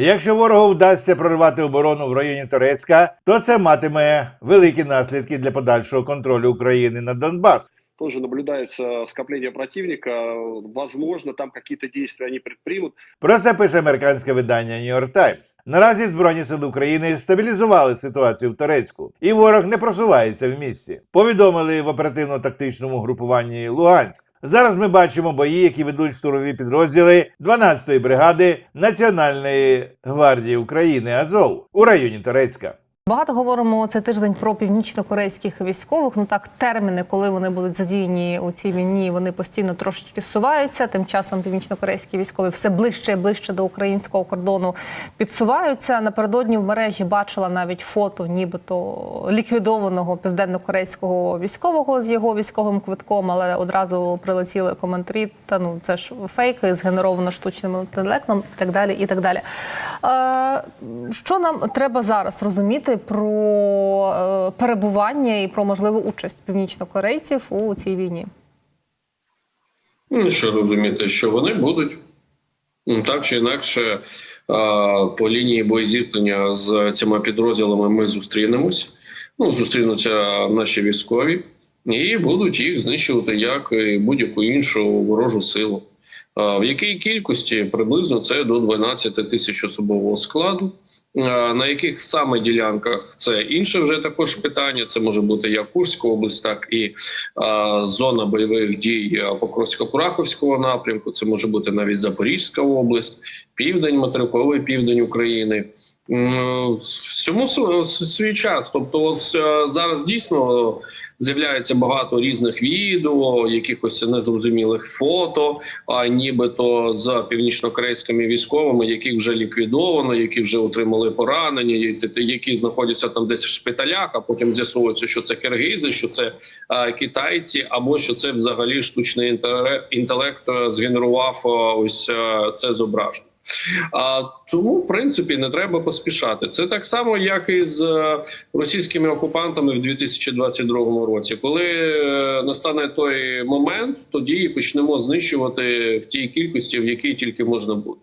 Якщо ворогу вдасться прорвати оборону в районі Торецька, то це матиме великі наслідки для подальшого контролю України над Донбас. Тоже наблюдается скопление противника. Возможно, там какие-то действия они предпримут. Про це пише американське видання New York Times. Наразі Збройні сили України стабілізували ситуацію в Торецьку, і ворог не просувається в місті. Повідомили в оперативно-тактичному групуванні Луганськ. Зараз ми бачимо бої, які ведуть штурмові підрозділи 12-ї бригади Національної гвардії України Азов у районі Торецька. Багато говоримо цей тиждень про північно-корейських військових. Ну так, терміни, коли вони будуть задіяні у цій війні, вони постійно трошечки суваються. Тим часом північно-корейські військові все ближче і ближче до українського кордону підсуваються. Напередодні в мережі бачила навіть фото, нібито ліквідованого південно-корейського військового з його військовим квитком, але одразу прилетіли коментарі. Та ну це ж фейки згенеровано штучним інтелектом і так далі. І так далі. Е, що нам треба зараз розуміти про е, перебування і про можливу участь північнокорейців у цій війні? Ну, що розуміти, що вони будуть Ну, так чи інакше по лінії боєзіткнення з цими підрозділами ми зустрінемось. Ну, зустрінуться наші військові і будуть їх знищувати як і будь-яку іншу ворожу силу. В якій кількості приблизно це до 12 тисяч особового складу. На яких саме ділянках це інше вже також питання. Це може бути як Курська область, так і а, зона бойових дій Покровсько-Кураховського напрямку. Це може бути навіть Запорізька область, південь, материковий південь України. Всьому свій час. Тобто, от е, зараз дійсно з'являється багато різних відео, якихось незрозумілих фото, а нібито з північно-корейськими військовими, яких вже ліквідовано, які вже отримали поранення, які- знаходяться там десь в шпиталях, а потім з'ясовується, що це киргизи, що це е, китайці, або що це взагалі штучний інтелект е, згенерував е, ось е, це зображення. А тому, в принципі, не треба поспішати. Це так само, як і з е, російськими окупантами в 2022 році. Коли е, настане той момент, тоді і почнемо знищувати в тій кількості, в якій тільки можна буде.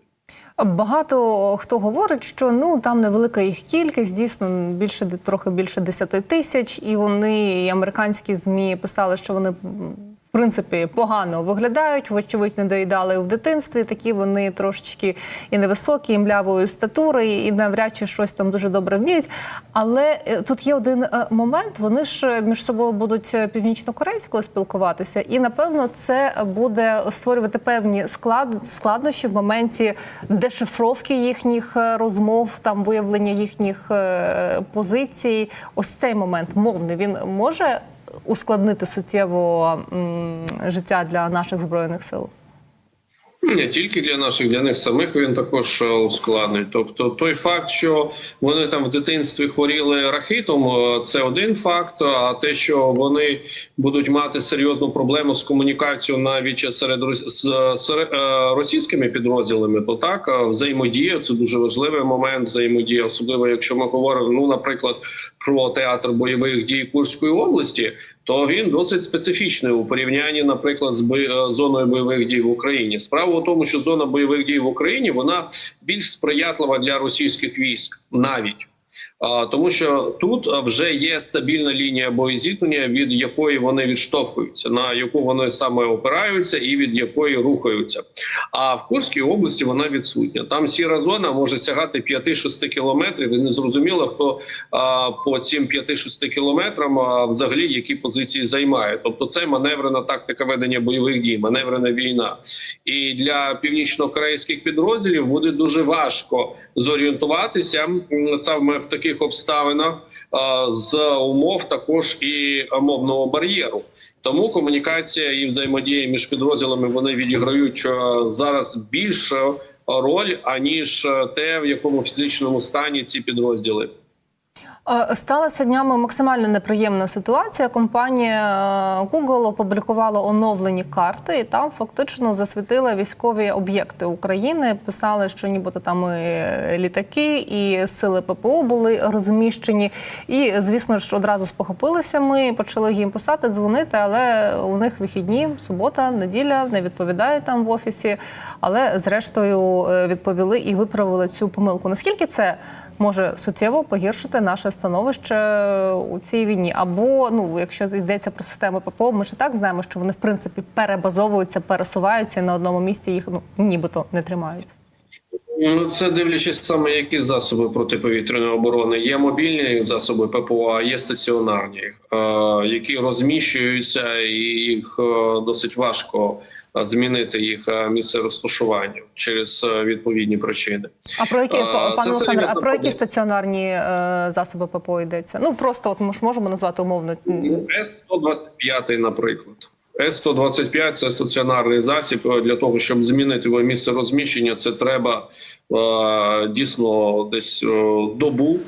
Багато хто говорить, що ну там невелика їх кількість, дійсно більше трохи більше 10 тисяч, і вони і американські змі писали, що вони. Принципі, погано виглядають, вочевидь, не доїдали в дитинстві. Такі вони трошечки і невисокі, і млявої статури, і навряд чи щось там дуже добре вміють. Але е, тут є один е, момент: вони ж е, між собою будуть північно-корейською спілкуватися, і напевно це буде створювати певні склад складнощі в моменті дешифровки їхніх розмов, там виявлення їхніх позицій. Ось цей момент мовний він може ускладнити суттєво життя для наших збройних сил. Не тільки для наших, для них самих він також е, ускладнить. Тобто, той факт, що вони там в дитинстві хворіли рахитом, е, це один факт. А те, що вони будуть мати серйозну проблему з комунікацією навіть серед е, російськими підрозділами, то так взаємодія це дуже важливий момент. Взаємодія, особливо якщо ми говоримо, ну наприклад, про театр бойових дій Курської області, то він досить специфічний у порівнянні, наприклад, з е, зоною бойових дій в Україні. Справа у тому, що зона бойових дій в Україні вона більш сприятлива для російських військ навіть. Тому що тут вже є стабільна лінія боєзіткнення, від якої вони відштовхуються, на яку вони саме опираються, і від якої рухаються. А в Курській області вона відсутня. Там сіра зона може сягати 5-6 кілометрів. І не зрозуміло, хто по цим 5-6 кілометрам взагалі які позиції займає. Тобто, це маневрена тактика ведення бойових дій, маневрена війна. І для північно-корейських підрозділів буде дуже важко зорієнтуватися саме в таких обставинах з умов також і мовного бар'єру. Тому комунікація і взаємодія між підрозділами вони відіграють зараз більшу роль аніж те, в якому фізичному стані ці підрозділи. Сталася днями максимально неприємна ситуація. Компанія е, Google опублікувала оновлені карти, і там фактично засвітила військові об'єкти України. Писали, що нібито там і літаки, і сили ППО були розміщені. І звісно ж, одразу спохопилися. Ми почали їм писати, дзвонити, але у них вихідні, субота, неділя, не відповідають там в офісі. Але зрештою е, відповіли і виправили цю помилку. Наскільки це? Може суттєво погіршити наше становище у цій війні. Або ну, якщо йдеться про системи ППО, ми ж так знаємо, що вони в принципі перебазовуються, пересуваються і на одному місці їх ну нібито не тримають. Ну, це дивлячись саме, які засоби протиповітряної оборони. Є мобільні засоби ППО, а є стаціонарні, е, які розміщуються, і їх е, досить важко е, змінити їх місце розташування через відповідні причини. А про які пане це Олександре, а про які стаціонарні засоби ППО йдеться? Ну просто от ми ж можемо назвати умовно. С-125, наприклад. С-125 – це стаціонарний засіб е, для того, щоб змінити його місце розміщення. Це треба е, дійсно десь е, добу.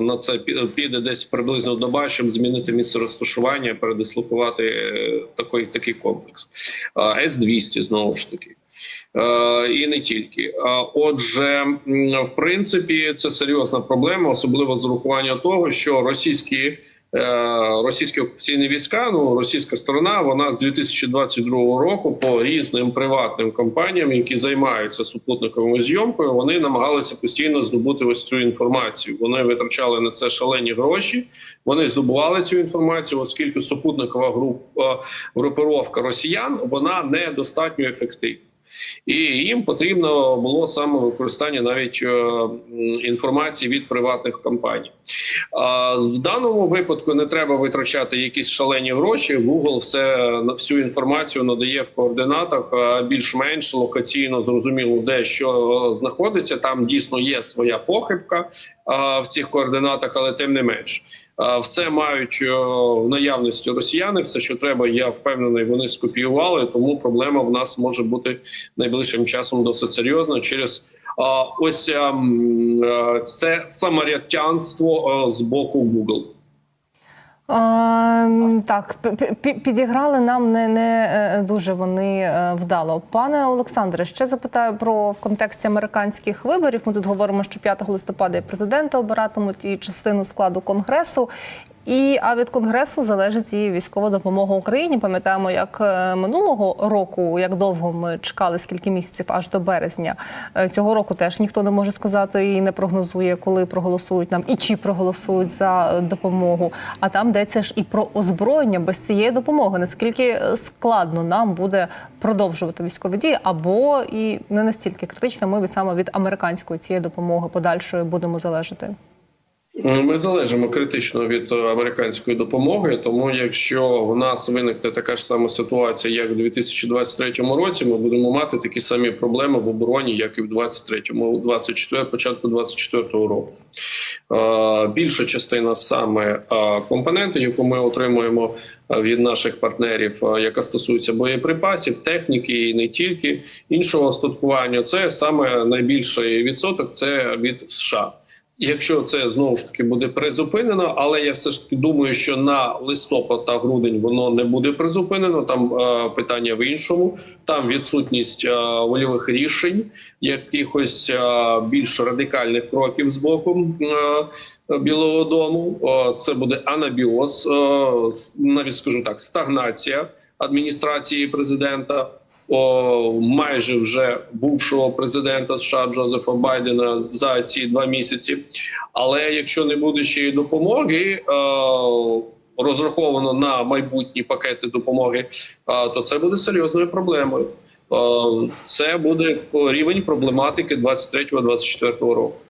На це піде десь приблизно доба, щоб змінити місце розташування, передислокувати такий, такий комплекс. Е, С-200 знову ж таки. І не тільки. Отже, в принципі, це серйозна проблема, особливо з урахуванням того, що російські. Е, Російські окупаційні війська, ну російська сторона, вона з 2022 року по різним приватним компаніям, які займаються супутниковою зйомкою, вони намагалися постійно здобути ось цю інформацію. Вони витрачали на це шалені гроші. Вони здобували цю інформацію, оскільки супутникова група групировка росіян вона недостатньо ефективна. І їм потрібно було саме використання навіть е, інформації від приватних компаній. В даному випадку не треба витрачати якісь шалені гроші. Google все всю інформацію надає в координатах е, більш-менш локаційно зрозуміло, де що е, знаходиться. Там дійсно є своя похибка в цих координатах, але тим не менш. Все мають в наявності росіяни. Все, що треба, я впевнений, вони скопіювали. Тому проблема в нас може бути найближчим часом досить серйозна через ось ем, е, це самарятянство з боку Google. Так, пі- пі- підіграли нам не, не е, дуже вони е, вдало. Пане Олександре, ще запитаю про в контексті американських виборів. Ми тут говоримо, що 5 листопада і президента обиратимуть і частину складу конгресу. І а від конгресу залежить і військова допомога Україні. Пам'ятаємо, як е, минулого року, як довго ми чекали, скільки місяців аж до березня. Е, Цього року теж ніхто не може сказати і не прогнозує, коли проголосують нам і чи проголосують за е, допомогу. А там йдеться ж і про озброєння без цієї допомоги. Наскільки складно нам буде продовжувати військові дії, або і не настільки критично, ми від саме від американської цієї допомоги подальшої будемо залежати. Ми залежимо критично від е, американської допомоги. Тому, якщо в нас виникне така ж сама ситуація, як у 2023 році, ми будемо мати такі самі проблеми в обороні, як і в 23-му, 24, початку 24-го року. Е, Більша частина саме е, компоненти, яку ми отримуємо е, від наших партнерів, е, яка стосується боєприпасів, техніки і не тільки іншого остаткування, це саме найбільший відсоток. Це від США. Якщо це знову ж таки буде призупинено, але я все ж таки думаю, що на листопад та грудень воно не буде призупинено. Там е, питання в іншому. Там відсутність е, вольових рішень, якихось е, більш радикальних кроків з боку е, Білого Дому. Е, це буде анабіоз, е, навіть скажу так, стагнація адміністрації президента о, майже вже бувшого президента США Джозефа Байдена за ці два місяці. Але якщо не буде ще й допомоги, О, розраховано на майбутні пакети допомоги, е, то це буде серйозною проблемою. Е, це буде рівень проблематики 23-24 року.